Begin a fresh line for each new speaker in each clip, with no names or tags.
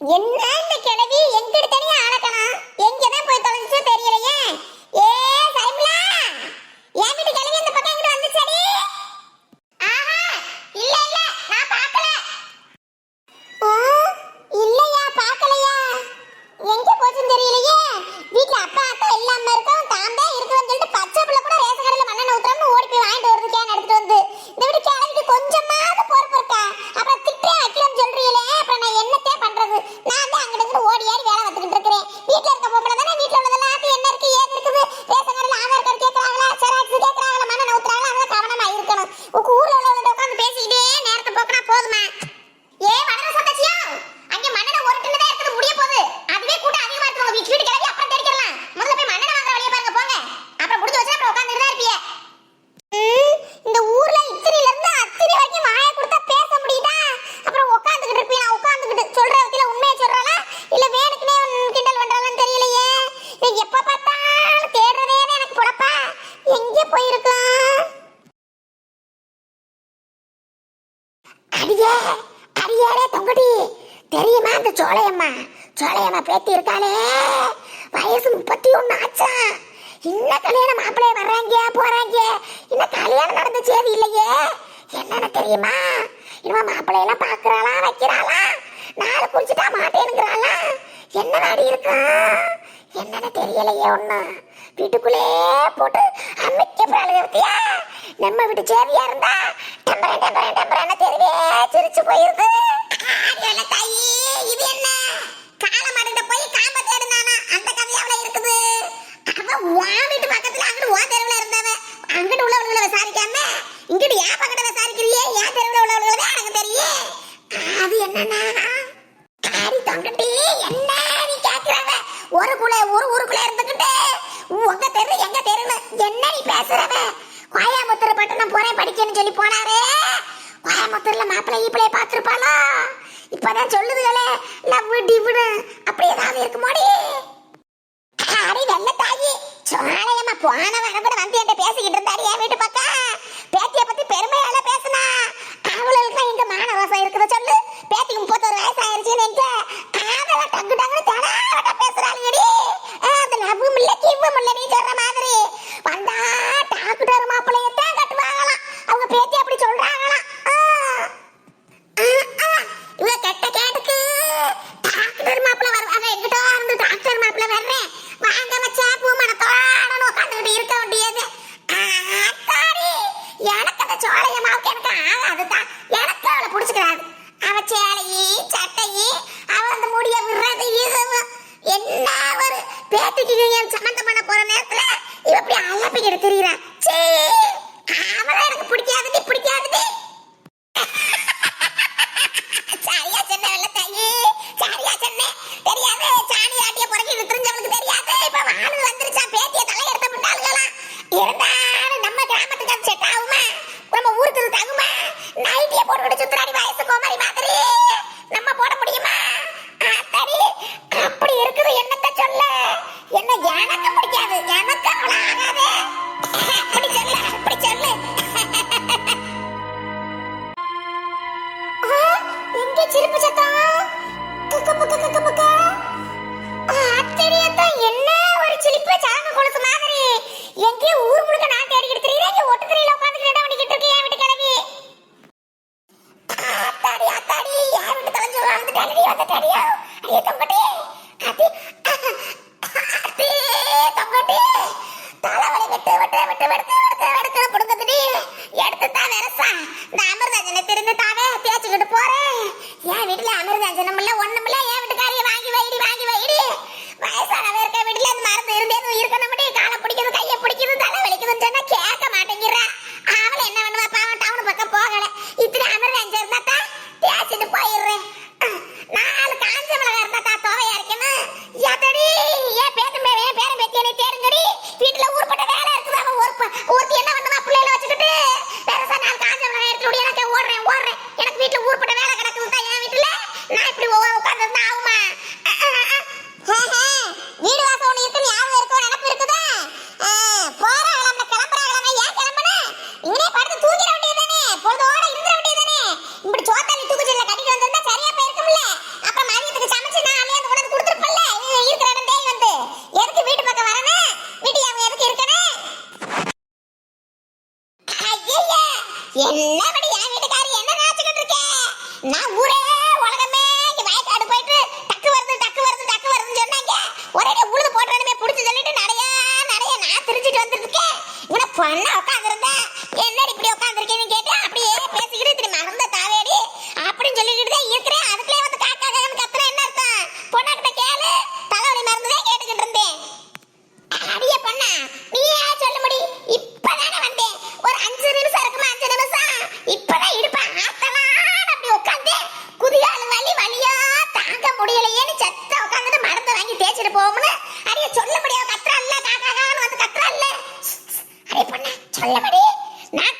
என்ன இந்த கிழவி? எங்க எடுத்தாலே ஆளக்கணும் வயசு முப்பத்தி ஒன்னு ஆச்சா? இன்னும் கல்யாணம் மாப்பிள்ளைய வர்றாங்க போறாங்க? இன்னும் கல்யாணம் நடந்த சேதி இல்லையே? என்னன்னு தெரியுமா? இனிமே எல்லாம் பாக்குறாளா வைக்கிறாளா? நாலு குடிச்சிட்டா மாட்டேனுங்கிறாளா என்ன நாடி இருக்கா? என்னன்னு தெரியலையே ஒண்ணு. வீட்டுக்குள்ளே போட்டு அமைக்க பிராணியா நம்ம வீட்டு சேவியா இருந்தா டெம்பரன் டெம்பரன் டெம்பரன் தெரியவே சிரிச்சு போயிருது. மொத்தத்துல மாப்பிள்ளை இப்படியே பார்த்துருப்பாளா? இப்பதான் சொல்லுதுகளே லவ் டிவுனு. அப்படி ஏதாவது இருக்குமோடி? அடி வெள்ள தாயி. சொன்னாலேயம்மா போன வர கூட வந்து என்கிட்ட பேசிக்கிட்டு இருந்தாரு என் வீட்டு பக்கம் பேத்தியை பத்தி பெருமையால பேசினா. அவளுக்கு எங்க மான ரோசம் இருக்குது சொல்லு. பேத்திக்கு முப்பத்தொரு வயசு ஆயிருச்சுன்னு எங்க ஆதல டக்கு டக்குன்னு தடாட்ட பேசுறாள் அடி அது லவ்வும் இல்லை கிவ்வும் இல்லை யூனியன் சம்மந்தம் போற நேரத்துல இவ இப்படி அலப்பிக்கிட்டு திரியிறான் சீ எனக்கு பிடிக்காதுடி பிடிக்காதுடி. சரியா சொன்ன வெள்ள தாயி சரியா சொன்னேன் சாணி ஆட்டிய பிறகு இது தெரியாது. இப்ப வானு வந்துருச்சா பேத்திய தலை எடுத்த நம்ம கிராமத்துக்கு அது நம்ம ஊருக்கு தகுமா? நைட்டிய போட்டுக்கிட்டு சுத்துறாடி வயசு ఏదొకటి అది అది తొక్కటి తాళమని పెట్టే పెట్టే పెట్టే ஒரே உழுது போடுறதுமே பிடிச்சி சொல்லிட்டு நிறைய நிறைய நான் தெரிஞ்சுட்டு வந்துருக்கேன் இங்கே பண்ண உட்காந்துருந்தேன் என்னடி இப்படி உட்காந்துருக்கேன்னு கேட்டு அப்படியே பேசிக்கிட்டு இப்படி மறந்த தாவேடி அப்படின்னு சொல்லிக்கிட்டு தான் இருக்கிறேன். அதுக்குள்ளே வந்து காக்கா காக்கன்னு கத்துற என்ன அர்த்தம்? பொண்ணாக்கிட்ட கேளு தலைவலி மறந்து கேட்டுக்கிட்டு இருந்தேன். அடிய பொண்ணா நீயே சொல்ல முடி இப்பதானே வந்தேன். ஒரு அஞ்சு நிமிஷம் இருக்குமா அஞ்சு நிமிஷம்? இப்பதான் இடுப்பா அப்படி உட்காந்து குதிகால் வலி வலியா தாங்க முடியலையேன்னு சத்து தலைக்கு தேய்ச்சிட்டு போவோம்னு அரிய சொல்லபடியா கத்துறல்ல காக்கா காக்கான்னு வந்து கத்துறல்ல அரே பொண்ணு சொல்லபடி நான்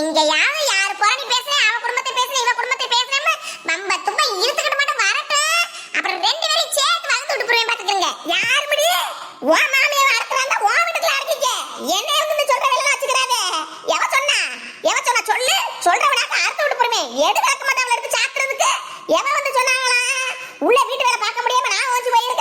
இங்க யாரு? யார் புறணி பேசுறேன் அவ குடும்பத்தை பேசுறேன் இவ குடும்பத்தை பேசுறேன்னு நம்ம தும்ப இருந்துக்கிட்டு மட்டும் வரட்டும். அப்புறம் ரெண்டு பேரும் சேர்த்து வளர்த்து விட்டு போறேன் பாத்துக்கங்க. யார் முடியும் ஓ மாமியை வளர்த்து வந்தா ஓ வீட்டுக்குள்ள இருக்கீங்க என்ன இருந்து சொல்ற வேலை வச்சுக்கிறாத? எவ சொன்னா? எவ சொன்னா? சொல்லு. சொல்றவனாக்க அறுத்து விட்டு போறேன். எது விளக்க மாட்டாங்கள எடுத்து சாப்பிடுறதுக்கு எவ வந்து சொன்னாங்களா? உள்ள வீட்டு வேலை பார்க்க முடியாம நான் ஓஞ்சி போயிருக்கேன்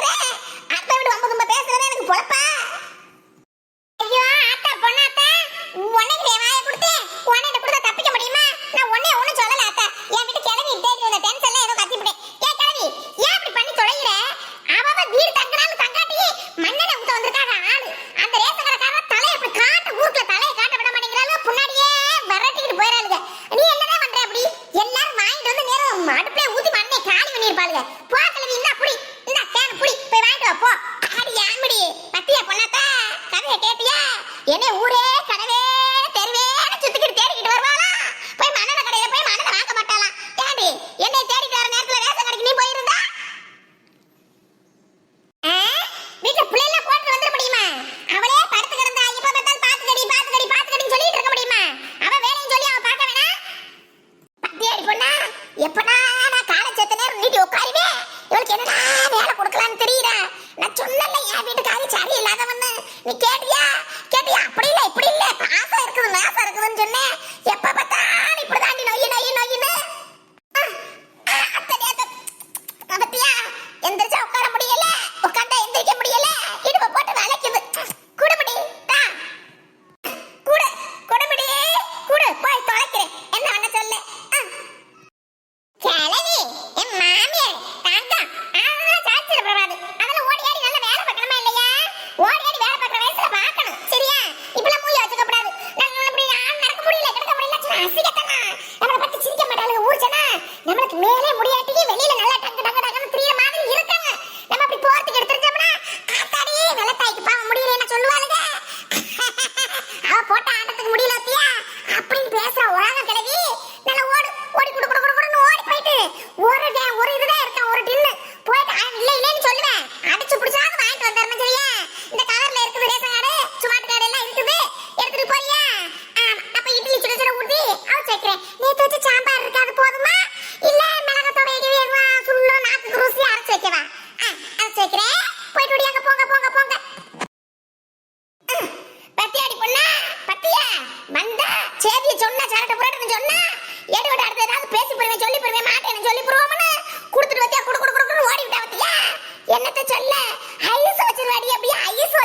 நம்மளுக்கு மேலே முடியாட்டி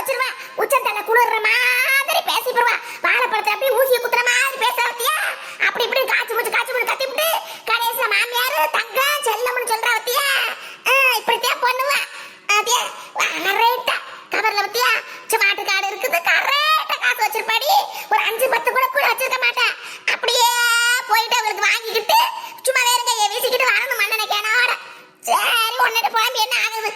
வச்சிருவா. உச்சந்தல குளிர்ற மாதிரி பேசி வாழைப்பழத்தை அப்படி ஊசிய குத்துற மாதிரி பேச அப்படி இப்படி காய்ச்சி முடிச்சு காய்ச்சி முடிச்சு கத்தி கடைசியில மாமியார் தங்கம் செல்லம்னு சொல்ற வத்தியா இப்படித்தான் பண்ணுவா. கரெக்டா கவர்ல வத்தியா மாட்டு காடு இருக்குது. கரெக்டா காசு வச்சிருப்பாடி. ஒரு அஞ்சு பத்து கூட கூட வச்சிருக்க மாட்டேன் அப்படியே போயிட்டு அவளுக்கு வாங்கிக்கிட்டு சும்மா வேறுங்க வீசிக்கிட்டு வரணும் மண்ணனை கேனோட. சரி ஒன்னிட்டு போய் என்ன ஆகுது?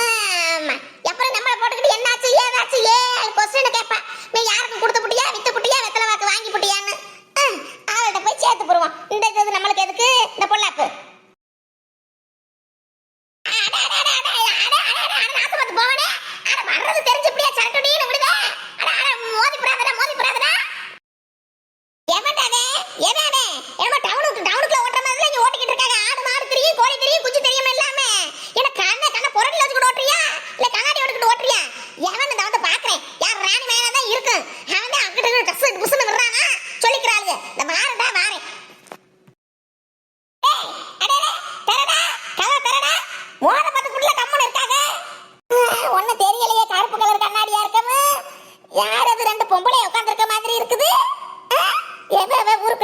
Ah!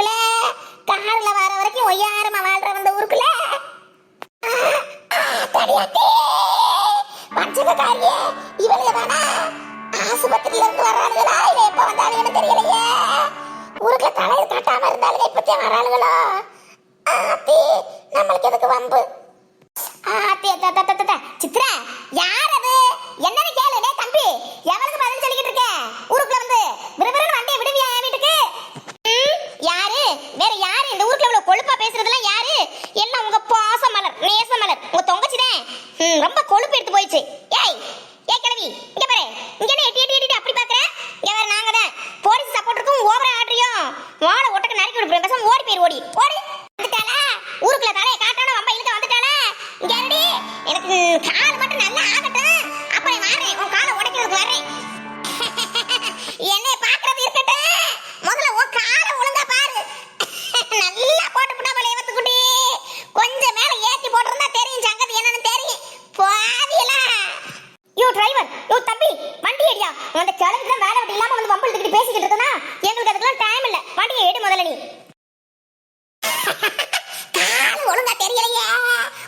ஊருக்குள்ள. கார்ல வர வரைக்கும் ஒய்யாரமா வாழ்ற அந்த ஊருக்குள்ள. ஊருக்கு தலையில் தட்டாம இருந்தாலும் இப்பத்தே வராளுங்களோ நம்மளுக்கு எதுக்கு வம்பு? ஆத்தி சித்ரா யார் அது? என்னன்னு கேளு. தம்பி எவனுக்கு பதில் சொல்லிக்கிட்டு இருக்கேன் ஊருக்குள்ள வந்து